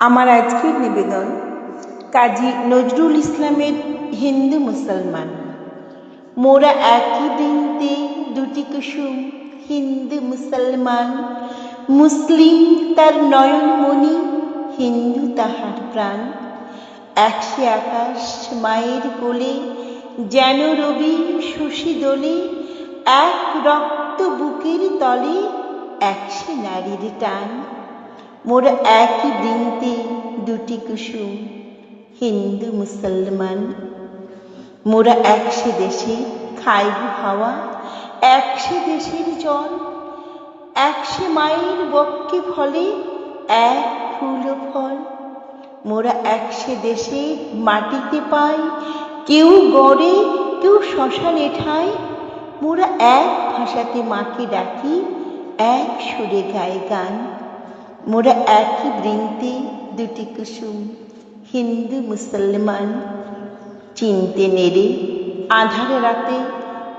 আমার আজকের নিবেদন, কাজী নজরুল ইসলামের হিন্দু মুসলমান। মোরা একই বৃন্তে দুটি কুসুম, হিন্দু মুসলমান, মুসলিম তার নয়নমণি হিন্দু তাহার প্রাণ। একসে আকাশ মায়ের কোলে, যেন রবি শশী দোলে, এক রক্ত বুকের তলে একসে নারীর টান। মোরা একই বৃন্তে দুটি কুসুম, হিন্দু, মুসলমান। মোরা একসে দেশে খাইব হাওয়া একসে দেশের জল একসে মায়ের বক্ষে ফলে এক ফুল ফল। মোরা একসে দেশে মাটিতে পাই, কেউ গড়ে, কেউ শ্মশানে ঠাই। মোরা এক ভাষাতে মাকে ডাকি, এক সুরে গায়ে গান। মোরা একই বৃন্তে দুটি কুসুম হিন্দু মুসলমান চিনতে নেড়ে আধারে রাতে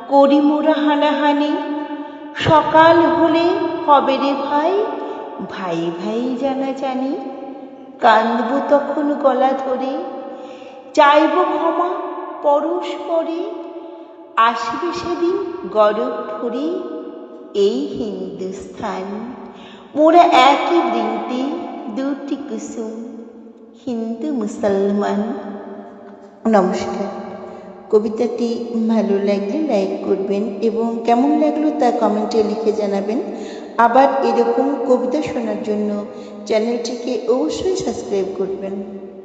করি মোরা হানাহানি সকাল হলে হবে রে ভাই ভাই ভাই জানা জানি কান্দবো তখন গলা ধরে চাইব ক্ষমা পরস্পরে আসবে সেদিন গরব ধরে এই হিন্দুস্থান মোরা একই বৃন্তে দুটি কুসুম হিন্দু মুসলমান নমস্কার কবিতাটি ভালো লাগলে লাইক করবেন এবং কেমন লাগল তা কমেন্টে লিখে জানাবেন আবার এরকম কবিতা শোনার জন্য চ্যানেলটিকে অবশ্যই সাবস্ক্রাইব করবেন